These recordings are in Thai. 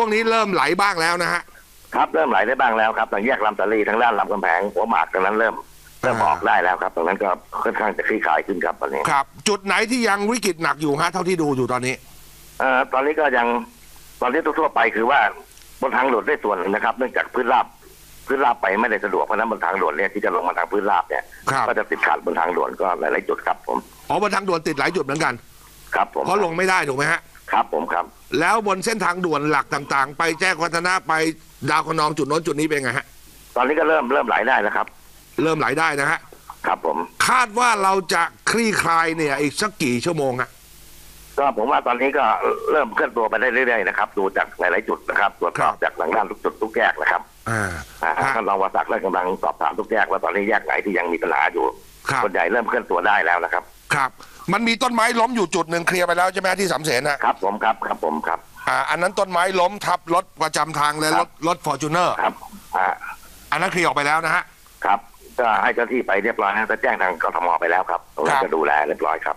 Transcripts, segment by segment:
ช่วงนี้เริ่มไหลบ้างแล้วนะฮะครับเริ่มไหลได้บ้างแล้วครับทางแยกลำตะลีทางด้านลำกำแพงหัวหมากตรงนั้นเริ่มเริ่มอ่าออกได้แล้วครับตรงนั้นก็ค่อนข้างจะคลี่คลายขึ้นครับตอนนี้ครับ จุดไหนที่ยังวิกฤตหนักอยู่ฮะเท่าที่ดูอยู่ตอนนี้เอ่อตอนนี้ก็ยังตอนนี้ทั่วๆไปคือว่าบนทางด่วนได้ส่วนหนึ่งนะครับ เนื่องจากพื้นราบพื้นราบไปไม่ได้สะดวกเพราะฉะนั้นบนทางด่วนเนี่ยที่จะลงมาทางพื้นราบเนี่ยครับก็จะติดขัดบนทางด่วนก็หลายๆจุดครับผมอ๋อบนทางด่วนติดหลายจุดเหมือนกัน ครับผมเพราะลงไม่ได้ถูกไหมฮะ ครับผมครับ แล้วบนเส้นทางด่วนหลักต่างๆ ไปแจ้งวัฒนะไปดาวคะนองจุดโน้นจุดนี้เป็นไงฮะ ตอนนี้ก็เริ่มเริ่มไหลได้แล้วครับ เริ่มไหลได้นะฮะ ครับผม คาดว่าเราจะคลี่คลายเนี่ยอีกสักกี่ชั่วโมงฮะก็ผมว่าตอนนี้ก็เริ่มเคลื่อนตัวไปได้เรื่อยๆนะครับดูจากหลายๆจุดนะครับตรวจสอบจากหลังด้านทุกจุดทุกแยกนะครับอ่าอ่าฮะท่านรองวสักดิ์ได้กำลังสอบถามทุกแยกว่าตอนนี้แยกไหนที่ยังมีปัญหาอยู่ครับส่วนใหญ่เริ่มเคลื่อนตัวได้แล้วนะครับ ครับ มันมีต้นไม้ล้มอยู่จุดหนึ่งเคลียร์ไปแล้วใช่ไหมที่สามเสนฮะครับผมครับครับผมครับอ่าอันนั้นต้นไม้ล้มทับรถประจำทางเลยครรับถรถฟอร์จูเนอร์ครับอ่าอันนั้นเคลียร์ออกไปแล้วนะฮะ ครับก็ให้เจ้าที่ไปเรียบร้อยนะก็แจ้งทางกทมไปแล้วครับตรงนั้ครันบจะดูแลเรียบร้อยครับ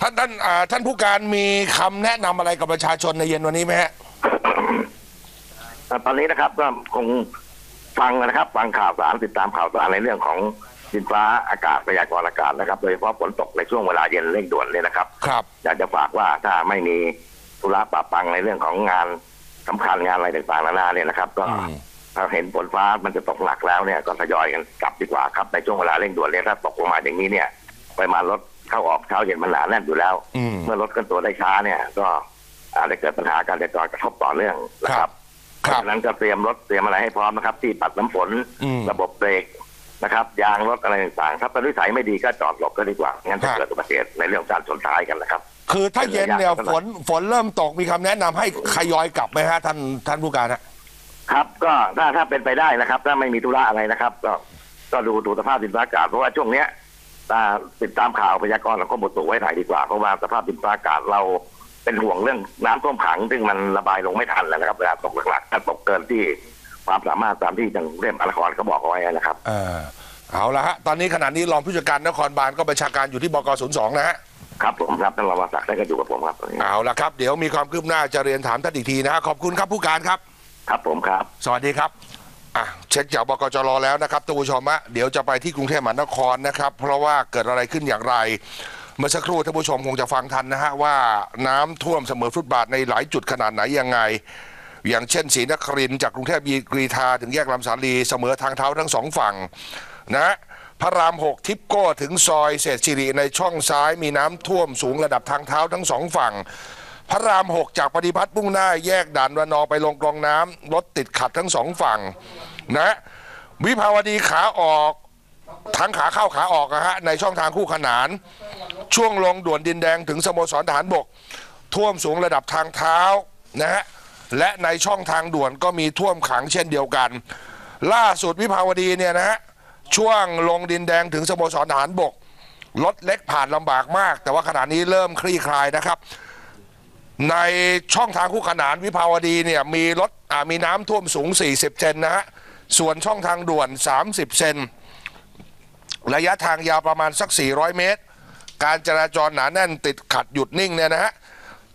ท่านท่านอ่าท่านผู้การมีคำแนะนำอะไรกับประชาชนในเย็นวันนี้ไหมฮะอ่าตอนนี้นะครับก็คงฟังนะครับ ฟังข่าวสารติดตามข่าวสารในเรื่องของ ดินฟ้าอากาศพยากรณ์อากาศนะครับโดยเฉพาะฝนตกในช่วงเวลาเย็นเร่งด่วนเนี่ยนะครับ ครับ อยากจะฝากว่าถ้าไม่มีธุระปะปังในเรื่องของงานสำคัญงานอะไรต่างๆนานาเนี่ยนะครับ ก็อืม ถ้าเห็นฝนฟ้ามันจะตกหนักแล้วเนี่ยก็ทยอยกันกลับดีกว่าครับในช่วงเวลาเร่งด่วนเนี่ยถ้าตกลงมาอย่างนี้เนี่ยปริมาณรถเข้าออกเช้าเย็นมันหนาแน่นอยู่แล้ว อืม เมื่อรถเคลื่อนตัวได้ช้าเนี่ย ก็อาจจะเกิดปัญหาการจราจรกระทบต่อเนื่องนะครับเพครับราะฉะนั้นก็เตรียมรถเตรียมอะไรให้พร้อมนะครับ ที่ปัดน้ำฝน อืม ระบบเบรก นะครับยางรถอะไรต่างๆถ้าเป็นวิสัยไม่ดีก็จอดหลบก็ดีกว่างั้นจะครับเกิดอุบัติเหตุในเรื่องการชนท้ายกันนะครับ คือถ้าเย็นเนี่ยเป็นระยะฝนฝนเริ่มตกมีคำแนะนำให้ขยอยกลับไหมฮะท่านท่านผู้การฮะ ครับก็ถ้าถ้าเป็นไปได้นะครับ ถ้าไม่มีธุระอะไรนะครับ ก็ก็ดูดูสภาพดินฟ้าอากาศเพราะว่าช่วงเนี้ยถ้าติดตามข่าวพยากรณ์ของกรมอุตุไว้หน่อยดีกว่าเพราะว่าสภาพดินฟ้าอากาศเราเป็นห่วงเรื่องน้ำท่วมขังซึ่งมันระบายลงไม่ทันแล้วนะครับเวลาตกหลักๆถ้าตกเกินที่ความสามารถตามที่ทางเรียมหานครเขาบอกเอาไว้นะครับ เออ เอาละฮะ ตอนนี้ขณะนี้รองผู้จัดการนครบาลก็บัญชาการอยู่ที่บกศูนย์สองนะฮะ ครับผมครับท่านรองวศักดิ์ได้ก็อยู่กับผมครับตอนนี้เอาละครับ เดี๋ยวมีความคืบหน้าจะเรียนถามท่านอีกทีนะฮะ ขอบคุณครับผู้การครับ ครับผมครับ สวัสดีครับอะเช็คจากบกจรแล้วนะครับท่านผู้ชมฮะเดี๋ยวจะไปที่กรุงเทพมหานครนะครับ เพราะว่าเกิดอะไรขึ้นอย่างไร เมื่อสักครู่ท่านผู้ชมคงจะฟังทันนะฮะว่าน้ำท่วมเสมอฟุตบาทในหลายจุดขนาดไหนยังไง อย่างเช่นศรีนครินทร์จากกรุงเทพกรีธาถึงแยกลำสาลีเสมอทางเท้าทั้งสองฝั่ง นะพระรามหกทิปโก้ถึงซอยเศรษฐศิริในช่องซ้ายมีน้ำท่วมสูงระดับทางเท้าทั้งสองฝั่ง พระรามหกจากปฏิพัฒน์มุ่งหน้าแยกด่านระนองไปลงกรองน้ำรถติดขัดทั้งสองฝั่งนะวิภาวดีขาออกทั้งขาเข้าขาออกนะฮะในช่องทางคู่ขนาน ช่วงลงด่วนดินแดงถึงสโมสรทหารบก ท่วมสูงระดับทางเท้านะฮะและในช่องทางด่วนก็มีท่วมขังเช่นเดียวกัน ล่าสุดวิภาวดีเนี่ยนะฮะ ช่วงลงดินแดงถึงสโมสรทหารบกรถเล็กผ่านลำบากมาก แต่ว่าขณะนี้เริ่มคลี่คลายนะครับ ในช่องทางคู่ขนานวิภาวดีเนี่ยมีรถมีน้ำท่วมสูง 40 เซนนะฮะส่วนช่องทางด่วน 30 เซนระยะทางยาวประมาณสัก 400 เมตร การจราจรหนาแน่นติดขัดหยุดนิ่งเนี่ยนะฮะ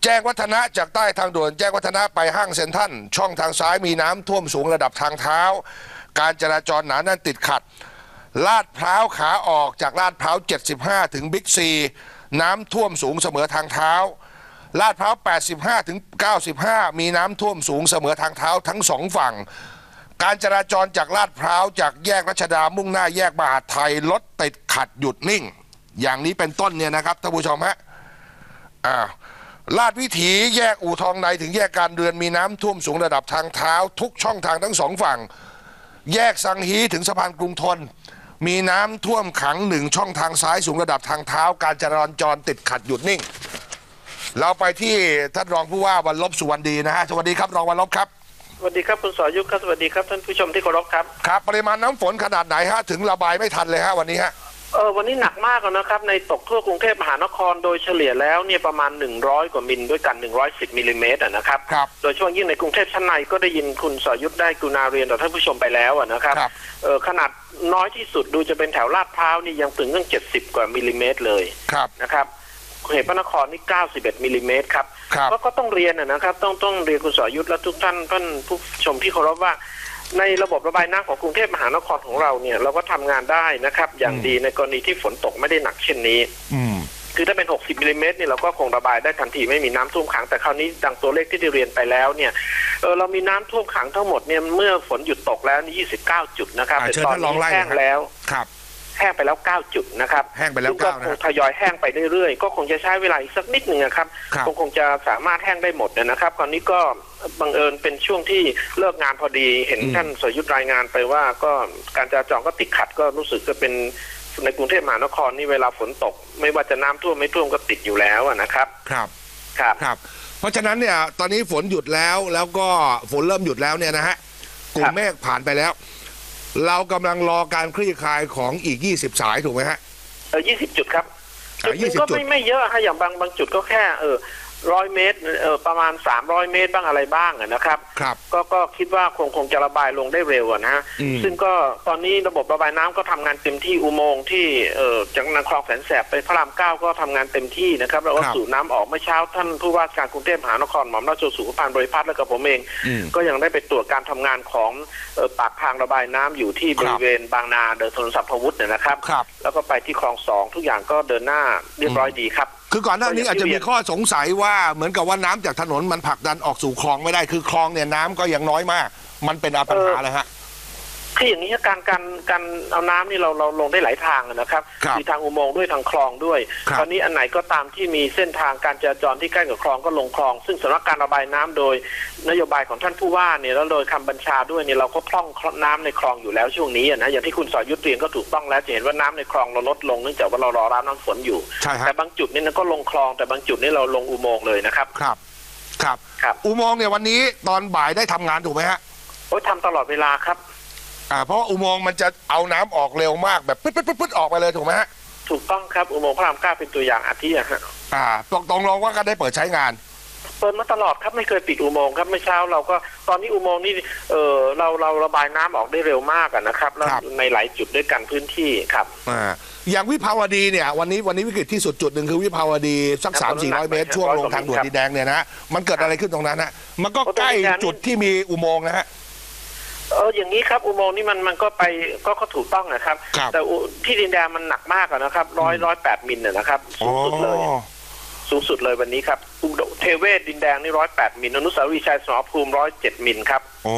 แจ้งวัฒนะจากใต้ทางด่วน แจ้งวัฒนะไปห้างเซ็นทัลช่องทางซ้ายมีน้ำท่วมสูงระดับทางเท้า การจราจรหนาแน่นติดขัด ลาดพร้าวขาออกจากลาดพร้าว 75 ถึงบิ๊กซี น้ำท่วมสูงเสมอทางเท้า ลาดพร้าว 85 ถึง 95 มีน้ำท่วมสูงเสมอทางเท้าทั้งสองฝั่ง การจราจรจากลาดพร้าวจากแยกรัชดามุ่งหน้าแยกมหาดไทยรถติดขัดหยุดนิ่ง อย่างนี้เป็นต้นเนี่ยนะครับท่านผู้ชมฮะอ่าลาดวิถีแยกอู่ทองในถึงแยกการเรือนมีน้ำท่วมสูงระดับทางเท้า ทุกช่องทางทั้งสองฝั่ง แยกสังฮีถึงสะพานกรุงทน มีน้ำท่วมขังหนึ่งช่องทางซ้ายสูงระดับทางเท้า การจราจรติดขัดหยุดนิ่ง เราไปที่ท่านรองผู้ว่าวันลบสุวรรณดีนะฮะสวัสดีครับรองวันลบครับสวัสดีครับคุณสอยุทธครับสวัสดีครับท่านผู้ชมที่เคารพครับครับปริมาณน้ำฝนขนาดไหนฮะถึงระบายไม่ทันเลยฮะวันนี้ฮะ เออวันนี้หนักมากแล้วนะครับ ในตกทั่วกรุงเทพมหานครโดยเฉลี่ยแล้วเนี่ยประมาณ 100 กว่ามิลด้วยกัน 110มิลลิเมตรอะนะครับครับ โดยช่วงยิ่งในกรุงเทพชั้นในก็ได้ยินคุณสอยุทธได้กรุณาเรียนต่อท่านผู้ชมไปแล้วอะนะครับครับเออขนาดน้อยที่สุดดูจะเป็นแถวลาดพร้าวนี่ยังถึงตั้ง70 กว่ามิลลิเมตรเลยครับนะครับเหตุพระนครนี่ 91มิลลิเมตรครับครับก็ก็ต้องเรียนนะนะครับ ต้องต้องเรียนคุณสอยุทธและทุกท่านท่านผู้ชมที่เคารพว่า ในระบบระบายน้ำของกรุงเทพมหานครของเราเนี่ย เราก็ทำงานได้นะครับ อย่างดีในกรณีที่ฝนตกไม่ได้หนักเช่นนี้ อืมคือถ้าเป็น 60มิลลิเมตรนี่เราก็คงระบายได้ทันทีไม่มีน้ำท่วมขังแต่คราวนี้ดังตัวเลขที่ได้เรียนไปแล้วเนี่ยเออเรามีน้ำท่วมขังทั้งหมดเนี่ยเมื่อฝนหยุดตกแล้วนี่29 จุดนะครับอ่าแต่เชิญตอนท่านลองนี้ไล่แห้งนะครับแล้วครับแห้งไปแล้ว 9 จุดนะครับแห้งไปแล้วซึ่ก็เก้านะคงทยอยแห้งไปเรื่อยๆ ก็คงจะใช้เวลาอีกสักนิดหนึ่งนะครับครับคงคงจะสามารถแห้งได้หมดนะครับคราวนี้ก็บังเอิญเป็นช่วงที่เลิกงานพอดี เห็นอืมท่านสรยุทธรายงานไปว่าก็การจราจรก็ติดขัดก็รู้สึกจะเป็นในกรุงเทพมหานครนี่เวลาฝนตก ไม่ว่าจะน้ำท่วมไม่ท่วมก็ติดอยู่แล้วอะนะครับ ครับครับครับ เพราะฉะนั้นเนี่ยตอนนี้ฝนหยุดแล้วแล้วก็ฝนเริ่มหยุดแล้วเนี่ยนะฮะกลุ่ครัมบเมฆผ่านไปแล้ว เรากำลังรอการคลี่คลายของอีก 20 สายถูกไหมฮะ เออ20จุดครับอ่าจุดหนึ่ง20ก็จุดไม่ไม่เยอะฮะอย่างบางบางจุดก็แค่เออ ร้อยเมตรเออประมาณ300เมตรบ้างอะไรบ้างอะนะครับครับก็ก็คิดว่าคงคงจะระบายลงได้เร็วอะนะฮะอืมซึ่งก็ตอนนี้ระบบระบายน้ำก็ทำงานเต็มที่อุโมงค์ที่เอ่อจากนาคลองแสนแสบไปพระรามเก้าก็ทำงานเต็มที่นะครับแล้วก็ครับสูบน้ำออกเมื่อเช้าท่านผู้ว่าการกรุงเทพมหานครหม่อมราชวงศ์สุขภัณฑ์บริพัตรและกับผมเองอืมก็ยังได้ไปตรวจการทำงานของเอ่อปากทางระบายน้ำอยู่ที่บริเวณบางนาเดินถนนสัพพวุฒิเนี่ยนะครับครับ แล้วก็ไปที่คลองสองทุกอย่างก็เดินหน้าเรียบร้อยดีครับ คือก่อนหน้านี้อาจจะมีข้อสงสัยว่าเหมือนกับว่าน้ำจากถนนมันผลักดันออกสู่คลองไม่ได้คือคลองเนี่ยน้ำก็ยังน้อยมาก มันเป็นอาปัญหาเลยฮะ คืออย่างนี้การการการเอาน้ำนี่เราเราลงได้หลายทางนะครับครับมีทางอุโมงค์ด้วยทางคลองด้วย ครับ ตอนนี้อันไหนก็ตามที่มีเส้นทางการจราจรที่ใกล้กับคลองก็ลงคลอง ซึ่งสำหรับการระบายน้ำโดยนโยบายของท่านผู้ว่าเนี่ยแล้วโดยคำบัญชาด้วยเนี่ยเราก็พร่องน้ำในคลองอยู่แล้วช่วงนี้อะนะอย่างที่คุณสอยุทธเรียนก็ถูกต้องแล้วจะเห็นว่าน้ำในคลองเราลดลงเนื่องจากว่าเรารอรับน้ำฝนอยู่ ใช่ฮะ แต่บางจุดนี่นะก็ลงคลองแต่บางจุดนี่เราลงอุโมงค์เลยนะครับ ครับ ครับ ครับ อุโมงค์เนี่ยวันนี้ตอนบ่ายได้ทำงานถูกไหมฮะ โอ้ยทำตลอดเวลาครับ อ่าเพราะว่าอุโมงค์มันจะเอาน้ำออกเร็วมากแบบปึ๊ดปึ๊ดปึ๊ดปึ๊ดออกไปเลยถูกไหมฮะถูกต้องครับอุโมงค์พระรามเก้าเป็นตัวอย่างอาทิอะฮะอ่าตรงตรงลงว่าก็ได้เปิดใช้งาน เปิดมาตลอดครับไม่เคยปิดอุโมงค์ครับเมื่อเช้าเราก็ตอนนี้อุโมงค์นี่เออเราเราระบายน้ำออกได้เร็วมากอะนะครับแล้วครับ ในหลายจุดด้วยกันพื้นที่ครับ อ่าอย่างวิภาวดีเนี่ยวันนี้วันนี้วิกฤตที่สุดจุดหนึ่งคือวิภาวดีสักครับสามสี่ร้อยเมตรช่วงลงทางด่วนครับดินแดงเนี่ยนะมันเกิดอะไรขึ้นตรงนั้นฮะมันก็โอ้ใกล้ตรงดินแดงนี่จุดที่มีอุโมงค์นะฮะ เอออย่างนี้ครับอุโมงค์นี่มันมันก็ไปก็ก็ถูกต้องนะครับ ครับ แต่อุที่ดินแดงมันหนักมากอะนะครับร้อยร้อยแปดมิลเนี่ยนะครับสูงสุดเลยสูงสุดเลยวันนี้ครับอุดมเทเวศดินแดงนี่ร้อยแปดมิลอนุสาวรีย์ชัยสมรภูมิร้อยเจ็ดมิลครับ โอ้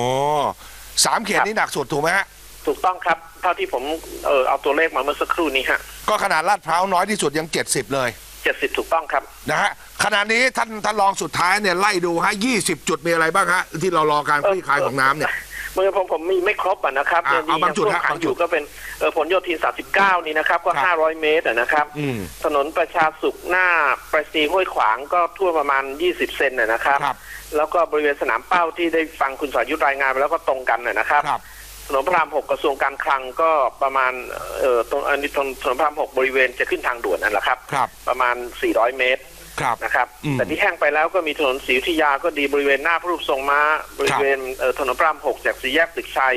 สามเขตครับ นี่หนักสุดถูกไหมฮะ ถูกต้องครับเท่าที่ผมเออเอาตัวเลขมาเมื่อสักครู่นี้ฮะก็ขนาดลาดพร้าวน้อยที่สุดยัง 70 เลยเจ็ดสิบถูกต้องครับ นะฮะขณะนี้ท่านท่านรองสุดท้ายเนี่ยไล่ดูฮะ20 จุดมีอะไรบ้างฮะ ที่เรารอการคลี่คลายของน้ำเนี่ย เมื่อผมผมมีไม่ครบอะนะครับอะเอาบางจุดท่วมฮะขับางงจุอดยู่ก็เป็นเออผลโยธิน 39 นี่นะครับ ก็ ครับ500 เมตรอะนะครับ อืม ถนนประชาสุขหน้าประสีย์ห้วยขวางก็ทั่วประมาณ 20 เซนนะนะครับ ครับแล้วก็บริเวณสนามเป้าที่ได้ฟังคุณสอยุทธรายงานไปแล้วก็ตรงกันนะนะครับ ครับ ถนนพระราม6กระทรวงการคลังก็ประมาณเอ่อตรงอันนี้ตรงถนนพระราม6บริเวณจะขึ้นทางด่วนนั่นแหละครับ ครับ ประมาณ 400 เมตร ครับนะครับอืมแต่ที่แห้งไปแล้วก็มีถนนศรีอยุธยาก็ดีบริเวณหน้าพระรูปทรงม้าบริเวณเอ่อถนนพระรามหกจากสี่แยกตึกชัย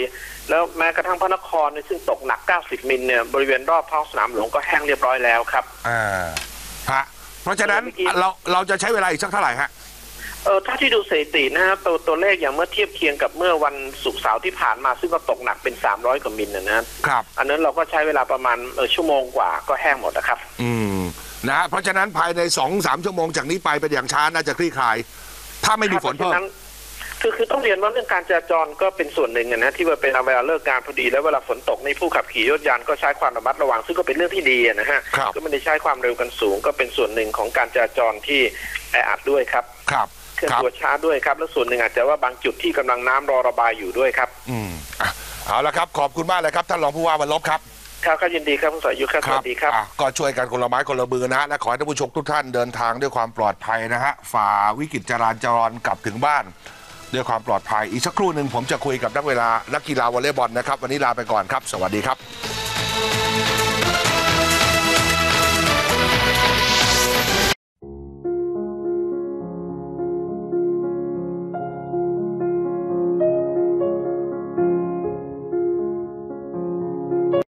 แล้วแม้กระทั่งพระนครเนี่ยซึ่งตกหนัก 90 มิลเนี่ยบริเวณรอบท้องสนามหลวงก็แห้งเรียบร้อยแล้วครับอ่าฮะเพราะฉะนั้นเมื่อกี้เราเราจะใช้เวลาอีกสักเท่าไหร่ฮะเออถ้าที่ดูสถิตินะฮะตัวตัวเลขอย่างเมื่อเทียบเคียงกับเมื่อวันศุกร์เสาร์ที่ผ่านมาซึ่งก็ตกหนักเป็น 300 กว่ามิลนะนะครับ อันนั้นเราก็ใช้เวลาประมาณเออชั่วโมงกว่าก็แห้งหมดนะครับ อืม นะฮะเพราะฉะนั้นภายในสองสามชั่วโมงจากนี้ไปเป็นอย่างช้าน่าจะคลี่คลาย ถ้าไม่มีฝนเพราะเพิ่มฉะนั้นคือคือต้องเรียนว่าเรื่องการจราจรก็เป็นส่วนหนึ่งอะนะที่ว่าเป็นเวลาเลิกงานพอดีแล้วเวลาฝนตกในผู้ขับขี่รถยานต์ก็ใช้ความระมัดระวังซึ่งก็เป็นเรื่องที่ดีอะนะฮะครับก็ไม่ได้ใช้ความเร็วกันสูง ก็เป็นส่วนหนึ่งของการจราจรที่แออัดด้วยครับครับเคลื่อนครับตัวช้าด้วยครับ แล้วส่วนหนึ่งอาจจะว่าบางจุดที่กำลังน้ำรอระบายอยู่ด้วยครับ อืมอะเอาละครับ ขอบคุณมากเลยครับท่านรองผู้ว่าวันลบครับ ครับก็ยินดีครับคุณสายยุทธครับสวัสดีครับอะก็ช่วยกันคนละไม้คนละมือนะฮะและขอให้ท่านผู้ชมทุกท่านเดินทางด้วยความปลอดภัยนะฮะฝ่าวิกฤตจราจรกลับถึงบ้าน ด้วยความปลอดภัยอีกสักครู่หนึ่งผมจะคุยกับนักเวลานักกีฬาวอลเลย์บอลนะครับ วันนี้ลาไปก่อนครับ สวัสดีครับ